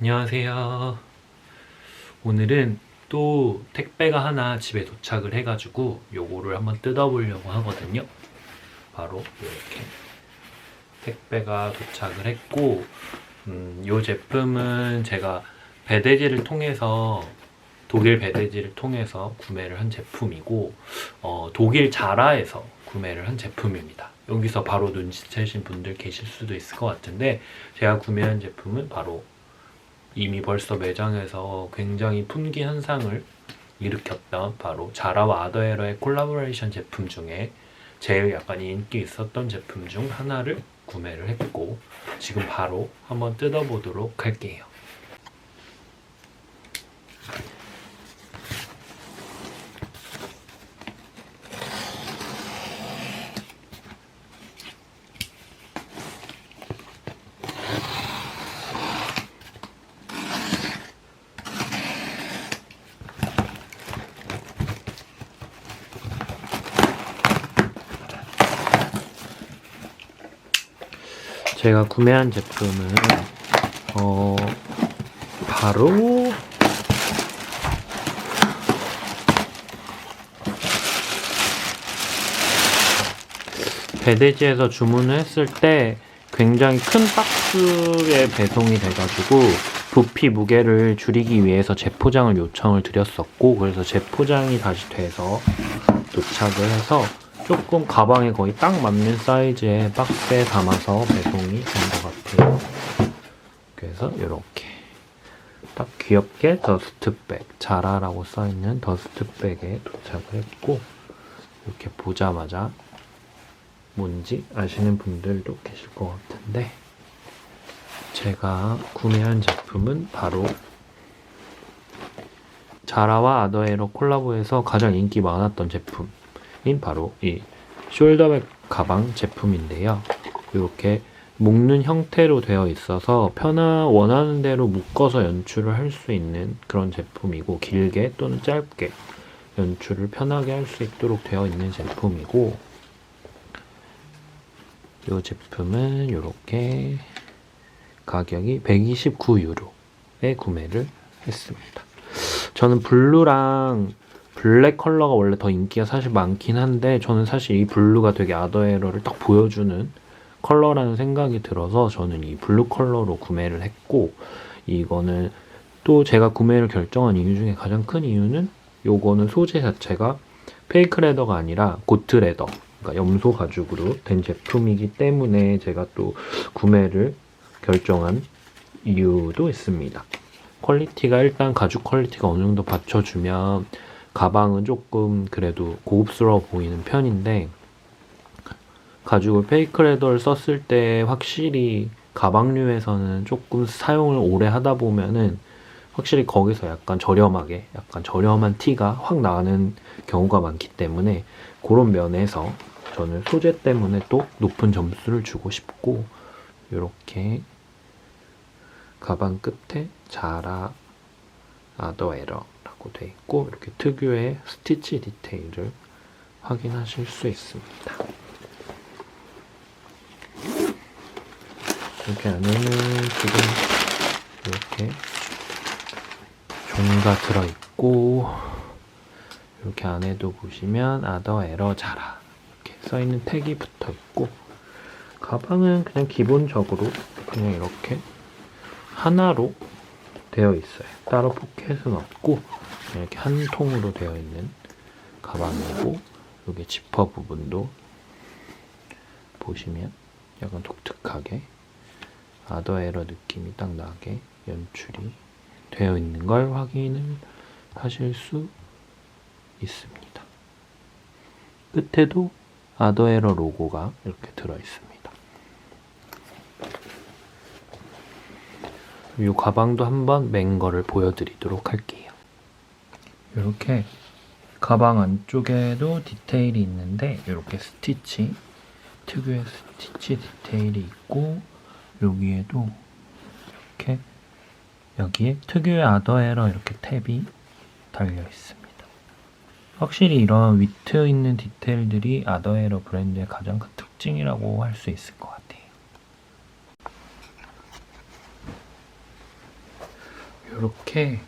안녕하세요. 오늘은 또 택배가 하나 집에 도착을 해가지고 요거를 한번 뜯어보려고 하거든요. 바로 이렇게 택배가 도착을 했고, 음, 요 제품은 제가 배대지를 통해서 독일 배대지를 통해서 구매를 한 제품이고, 어, 독일 자라에서 구매를 한 제품입니다. 여기서 바로 눈치채신 분들 계실 수도 있을 것 같은데, 제가 구매한 제품은 바로 이미 벌써 매장에서 굉장히 품귀 현상을 일으켰던 바로 자라와 아더에러의 콜라보레이션 제품 중에 제일 약간 인기 있었던 제품 중 하나를 구매를 했고 지금 바로 한번 뜯어보도록 할게요. 제가 구매한 제품은 어 바로 배대지에서 주문을 했을 때 굉장히 큰 박스에 배송이 돼가지고 부피 무게를 줄이기 위해서 재포장을 요청을 드렸었고 그래서 재포장이 다시 돼서 도착을 해서 조금 가방에 거의 딱 맞는 사이즈의 박스에 담아서 배송이 된 것 같아요. 그래서 이렇게 딱 귀엽게 더스트백 자라라고 써있는 더스트백에 도착을 했고 이렇게 보자마자 뭔지 아시는 분들도 계실 것 같은데 제가 구매한 제품은 바로 자라와 아더에러 콜라보해서 가장 인기 많았던 제품 인 바로 이 숄더백 가방 제품인데요. 이렇게 묶는 형태로 되어 있어서 편한 원하는 대로 묶어서 연출을 할 수 있는 그런 제품이고 길게 또는 짧게 연출을 편하게 할 수 있도록 되어 있는 제품이고 이 제품은 이렇게 가격이 129유로에 구매를 했습니다. 저는 블루랑 블랙 컬러가 원래 더 인기가 사실 많긴 한데 저는 사실 이 블루가 되게 아더에러를 딱 보여주는 컬러라는 생각이 들어서 저는 이 블루 컬러로 구매를 했고 이거는 또 제가 구매를 결정한 이유 중에 가장 큰 이유는 요거는 소재 자체가 페이크 레더가 아니라 고트 레더 그러니까 염소 가죽으로 된 제품이기 때문에 제가 또 구매를 결정한 이유도 있습니다. 퀄리티가 일단 가죽 퀄리티가 어느 정도 받쳐주면 가방은 조금 그래도 고급스러워 보이는 편인데 가죽을 페이크 레더를 썼을 때 확실히 가방류에서는 조금 사용을 오래 하다 보면은 확실히 거기서 약간 저렴하게 약간 저렴한 티가 확 나는 경우가 많기 때문에 그런 면에서 저는 소재 때문에 또 높은 점수를 주고 싶고 이렇게 가방 끝에 자라 아더에러라고 돼 있고 이렇게 특유의 스티치 디테일을 확인하실 수 있습니다. 이렇게 안에는 지금 이렇게 종이가 들어있고 이렇게 안에도 보시면 아더 에러 자라 이렇게 써있는 택이 붙어있고 가방은 그냥 기본적으로 그냥 이렇게 하나로 되어 있어요. 따로 포켓은 없고 이렇게 한 통으로 되어 있는 가방이고 여기 지퍼 부분도 보시면 약간 독특하게 아더에러 느낌이 딱 나게 연출이 되어 있는 걸 확인을 하실 수 있습니다. 끝에도 아더에러 로고가 이렇게 들어 있습니다. 이 가방도 한번 맨 거를 보여드리도록 할게요. 이렇게 가방 안쪽에도 디테일이 있는데 이렇게 스티치 특유의 스티치 디테일이 있고 여기에도 이렇게 여기에 특유의 아더에러 이렇게 탭이 달려 있습니다. 확실히 이런 위트 있는 디테일들이 아더에러 브랜드의 가장 큰 특징이라고 할 수 있을 것 같아요. 이렇게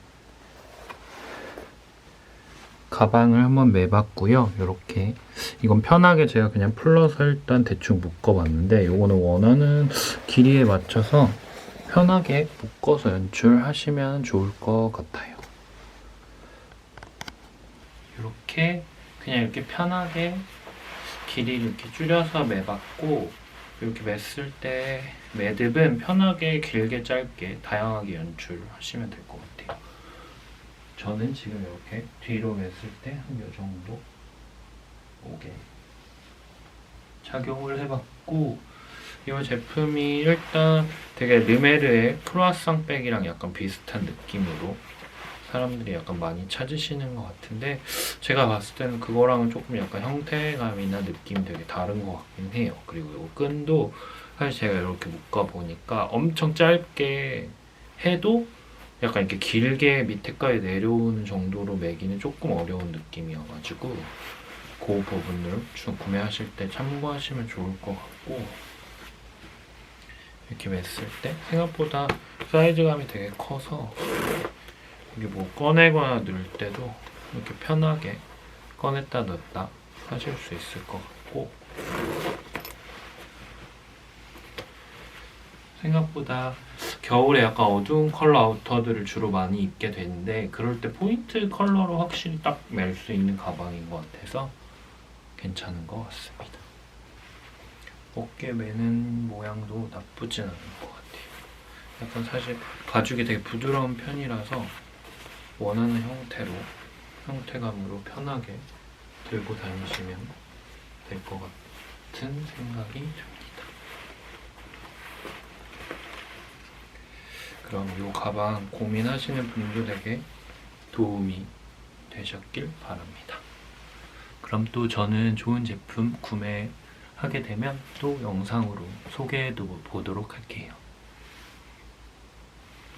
가방을 한번 매봤고요. 이렇게 이건 편하게 제가 그냥 풀러서 일단 대충 묶어봤는데 이거는 원하는 길이에 맞춰서 편하게 묶어서 연출하시면 좋을 것 같아요. 이렇게 그냥 이렇게 편하게 길이를 이렇게 줄여서 매봤고 이렇게 맸을 때 매듭은 편하게 길게 짧게 다양하게 연출하시면 될 것 같아요. 저는 지금 이렇게 뒤로 맸을 때 한 요 정도 오게 착용을 해봤고 이 제품이 일단 되게 르메르의 크로아상 백이랑 약간 비슷한 느낌으로 사람들이 약간 많이 찾으시는 것 같은데 제가 봤을 때는 그거랑은 조금 약간 형태감이나 느낌이 되게 다른 것 같긴 해요. 그리고 이 끈도 사실 제가 이렇게 묶어 보니까 엄청 짧게 해도 약간 이렇게 길게 밑에까지 내려오는 정도로 매기는 조금 어려운 느낌이어가지고 그 부분들 좀 구매하실 때 참고하시면 좋을 것 같고 이렇게 맸을 때 생각보다 사이즈감이 되게 커서 이게 뭐 꺼내거나 넣을 때도 이렇게 편하게 꺼냈다 넣었다 하실 수 있을 것 같고 생각보다 겨울에 약간 어두운 컬러 아우터들을 주로 많이 입게 되는데 그럴 때 포인트 컬러로 확실히 딱 멜 수 있는 가방인 것 같아서 괜찮은 것 같습니다. 어깨 매는 모양도 나쁘진 않은 것 같아요. 약간 사실 가죽이 되게 부드러운 편이라서 원하는 형태로 형태감으로 편하게 들고 다니시면 될 것 같은 생각이 듭니다. 그럼 이 가방 고민하시는 분들에게 도움이 되셨길 바랍니다. 그럼 또 저는 좋은 제품 구매하게 되면 또 영상으로 소개해 보도록 할게요.